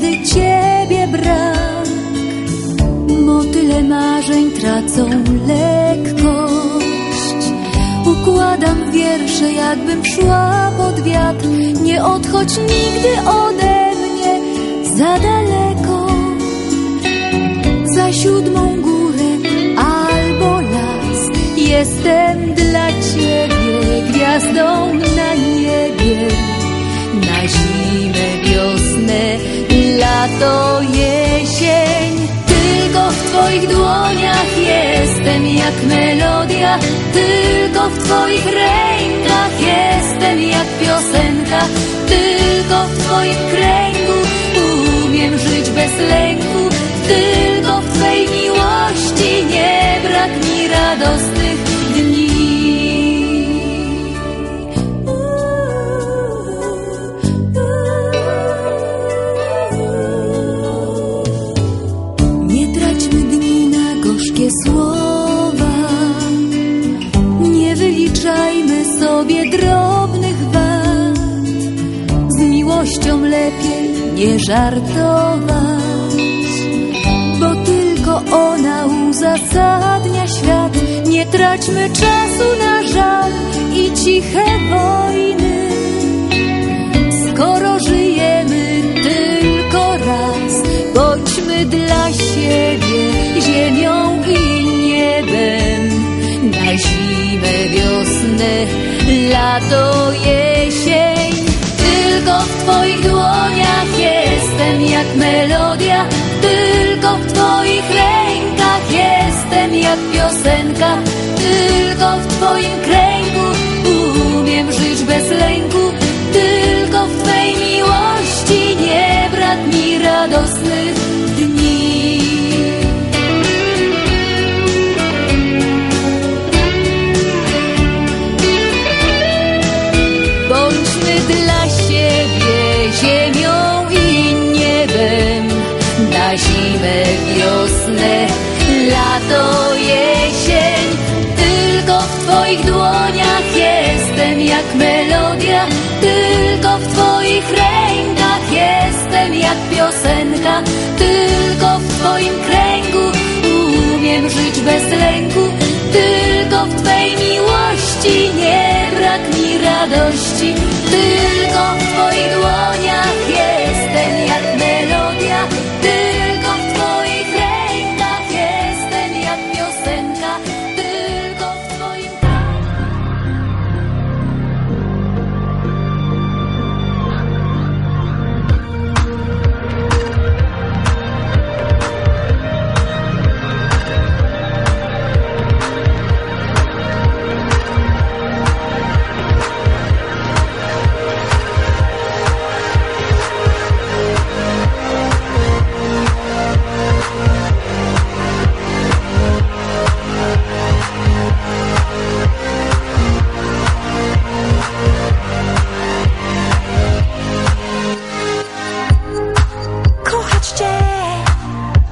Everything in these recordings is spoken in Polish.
kiedy ciebie brak. Motyle marzeń tracą lekkość. Układam wiersze, jakbym szła pod wiatr. Nie odchodź nigdy ode mnie za daleko. Za siódmą górę albo las jestem. Lato, jesień. Tylko w Twoich dłoniach jestem jak melodia. Tylko w Twoich rękach jestem jak piosenka. Tylko w Twoim kręgu umiem żyć bez lęku. Tylko w Twej miłości nie brak mi radosnych Nie wyliczajmy sobie drobnych wad. Z miłością lepiej nie żartować, bo tylko ona uzasadnia świat. Nie traćmy czasu na żal i ciche wojny. Skoro żyjemy tylko raz, bądźmy dla siebie ziemią. Na zimę, wiosnę, lato, jesień. Tylko w Twoich dłoniach jestem jak melodia. Tylko w Twoich rękach jestem jak piosenka. Tylko w Twoim kręgu lato, jesień Tylko w Twoich dłoniach jestem jak melodia Tylko w Twoich rękach jestem jak piosenka Tylko w Twoim kręgu umiem żyć bez lęku Tylko w Twej miłości nie brak mi radości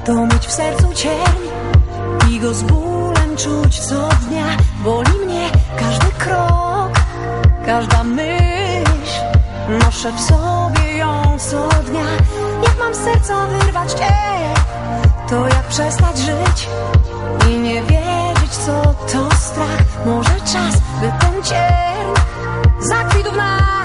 To mieć w sercu cień i go z bólem czuć co dnia. Boli mnie każdy krok, każda myśl. Noszę w sobie ją co dnia. Jak mam serca wyrwać cię, to jak przestać żyć I nie wiedzieć co to strach. Może czas, by ten cień zakwitł w nas